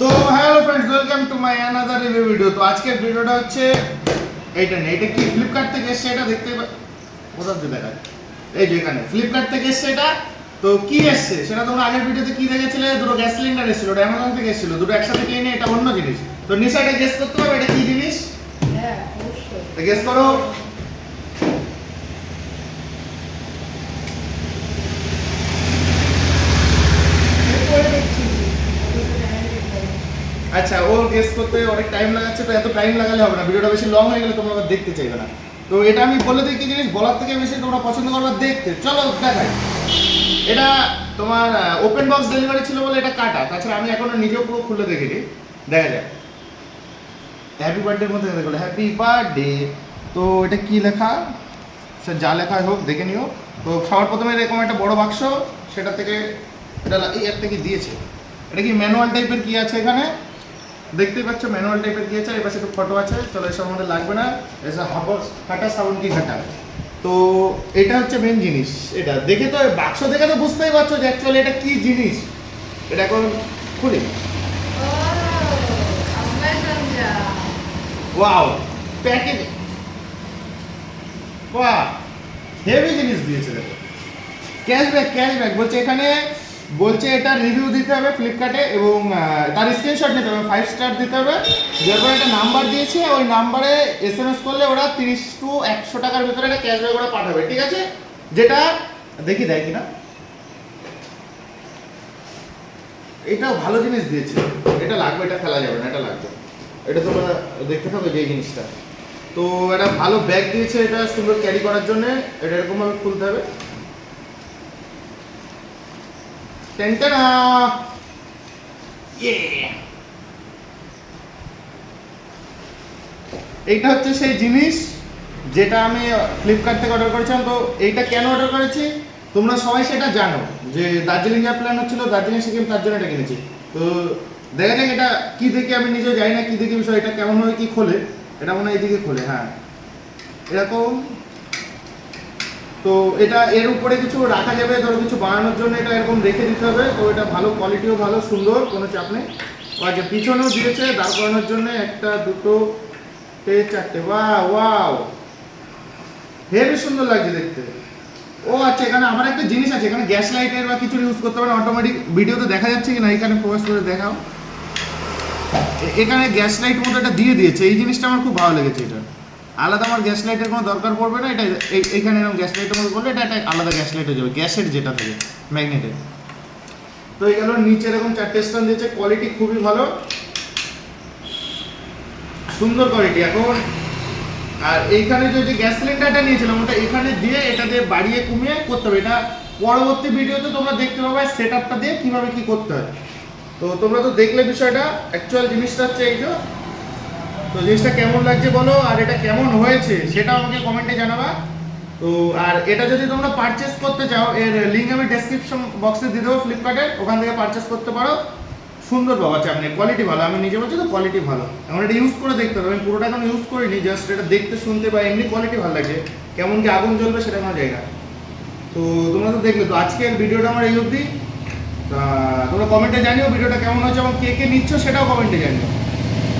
তো hello friends welcome to my another review video তো আজকের ভিডিওটা হচ্ছে এইটা নেই এটা কি ফ্লিপকার্ট থেকে এসছে এটা দেখতে কোথা থেকে দেখা? এই যে এখানে ফ্লিপকার্ট থেকে এসছে এটা। তো কি এসছে? সেটা তোমরা আগের ভিডিওতে কি দেখেছিলে? দুটো গ্যাস সিলিন্ডার এসেছিল ওটা অ্যামাজন থেকে এসেছিল দুটো একসাথে কিনে এটা অন্য জিনিস। তো নিশা এটা গেস করতে পারবে এটা কি জিনিস? হ্যাঁ গেস করে দেখছি ওটা জানাই দেখতে আচ্ছা ও গেস করতে অনেক টাইম লাগাচ্ছে, তো এত টাইম লাগালে হবে না। ভিডিওটা বেশি লং হয়ে গেলে তোমরা দেখতে চাইবে না। তো এটা আমি বলে দিই কি জিনিস, বলার থেকে বেশি তোমরা পছন্দ করবে দেখতে। চলো, দেখাই। এটা তোমার ওপেন বক্স ডেলিভারি ছিল বলে এটা কাটা। তাছাড়া আমি এখনও নিজেও পুরো খুলে দেখিনি। দেখা যায় হ্যাপি বার্থডের মধ্যে দেখো হ্যাপি বার্থডে তো এটা কি লেখা? সে যা লেখা হোক, দেখে নিও। তো সবার প্রথমে এরকম একটা বড় বাক্স, সেটা থেকে, এটা এই একটা কি দিয়েছে। এটা কি ম্যানুয়াল টাইপের কি আছে এখানে? দেখতেই পাচ্ছ ম্যানুয়াল টাইপের এই পাশে একটু ফটো আছে, চলো এসব আমাদের লাগবে না। এসব খাটা সাউন্ড কি ঘাটা তো এটা হচ্ছে মেন জিনিস, এটা দেখে তো বাক্স দেখে তো বুঝতেই পারছ যে অ্যাকচুয়ালি এটা কি জিনিস। এটা এখন খুলি। ওয়াও প্যাকেজ বাহ হেভি জিনিস দিয়েছে দেখো। ক্যাশব্যাক ক্যাশব্যাক বলছে এখানে বলছে এটা রিভিউ দিতে হবে ফ্লিপকার্টে এবং তার স্ক্রিনশট নিতে হবে ফাইভ স্টার দিতে হবে। যারপর একটা নাম্বার দিয়েছে, ওই নাম্বারে এস এম এস করলে ওরা তিরিশ টু একশো টাকার ভিতরে একটা ক্যাশব্যাক ওরা পাঠাবে, ঠিক আছে? যেটা, দেখি, দেয় কিনা। এটাও ভালো জিনিস দিয়েছে। এটা লাগবে, এটা ফেলা যাবে না, এটা লাগবে। এটা তোমরা দেখতে থাকো যে জিনিসটা। তো এটা ভালো ব্যাগ দিয়েছে, এটা সুন্দর ক্যারি করার জন্য। এটা এরকমভাবে খুলতে হবে। টেনটেনা ইয়ে এইটা হচ্ছে সেই জিনিস যেটা আমি ফ্লিপকার্ট থেকে অর্ডার করেছিলাম। তো এইটা কেন অর্ডার করেছি? তোমরা সবাই সেটা জানো যে দার্জিলিং যাওয়ার প্ল্যান হচ্ছিল দার্জিলিং সিকিম তার জন্য এটা কিনেছি। তো দেখা যাক এটা কি দেখে আমি নিজেও জানি না কি দেখে বিষয় এটা কেমন হয় কি খোলে। এটা মনে হয় এইদিকে খোলে হ্যাঁ। এরকম তো এটা এর উপরে কিছু রাখা যাবে, ধরো কিছু বানানোর জন্য এটা এরকম রেখে দিতে হবে। তো এটা ভালো কোয়ালিটিও ভালো, সুন্দর, কোনো চাপ নেই। আচ্ছা পিছনেও দিয়েছে, দাঁড় করানোর জন্য একটা, দুটো, তে চারটে। ওয়া ওয়াও হেবি সুন্দর লাগছে দেখতে। ও আচ্ছা এখানে আমার একটা জিনিস আছে, এখানে গ্যাস লাইটের বা কিছু ইউজ করতে পারেন অটোমেটিক ভিডিওতে দেখা যাচ্ছে কি না এখানে ফোকাস করে দেখাও। এখানে গ্যাস লাইট মতো এটা দিয়ে দিয়েছে, এই জিনিসটা আমার খুব ভালো লেগেছে এটা। আলাদা আমার গ্যাস লাইটের কোনো দরকার পড়বে না, এটা এই- এইখানে এরকম গ্যাস লাইটের মধ্যে করলে এটা একটা আলাদা গ্যাস লাইট হয়ে যাবে, গ্যাসের যেটা থাকে, ম্যাগনেটের। তো এই গেল নিচে এরকম চারটে স্ট্যান্ড দিয়েছে কোয়ালিটি খুবই ভালো। সুন্দর কোয়ালিটি এখন। আর এইখানে যে যে গ্যাস সিলিন্ডারটা নিয়েছিলাম, ওটা এখানে দিয়ে এটা দিয়ে বাড়িয়ে কমিয়ে করতে হবে। এটা পরবর্তী ভিডিওতে তোমরা দেখতে পাবে সেট আপটা দিয়ে কীভাবে কী করতে হয়। তো তোমরা তো দেখলে বিষয়টা অ্যাকচুয়াল জিনিসটা হচ্ছে এই যে তো জিনিসটা কেমন লাগছে বলো, আর এটা কেমন হয়েছে সেটা আমাকে কমেন্টে জানাবা। তো, আর এটা যদি তোমরা পারচেস করতে চাও, এর লিঙ্ক আমি ডেসক্রিপশন বক্সে দিয়ে দেবো ফ্লিপকার্টের ওখান থেকে পারচেস করতে পারো। সুন্দর বাবা চাপনি কোয়ালিটি ভালো। আমি নিজে বলছি তো কোয়ালিটি ভালো। এখন এটা ইউজ করে দেখতে হবে। আমি পুরোটা এখন ইউজ করিনি জাস্ট এটা দেখতে, শুনতে বা এমনি কোয়ালিটি ভালো লাগে। কেমন কি আগুন জ্বলবে সেটা কোনো জায়গা। তো, তোমরা তো দেখলে তো, আজকের ভিডিওটা আমার এই অবধি। তা, তোমরা কমেন্টে জানিও ভিডিওটা কেমন হচ্ছে এবং কে কে নিচ্ছ সেটাও কমেন্টে জানিও।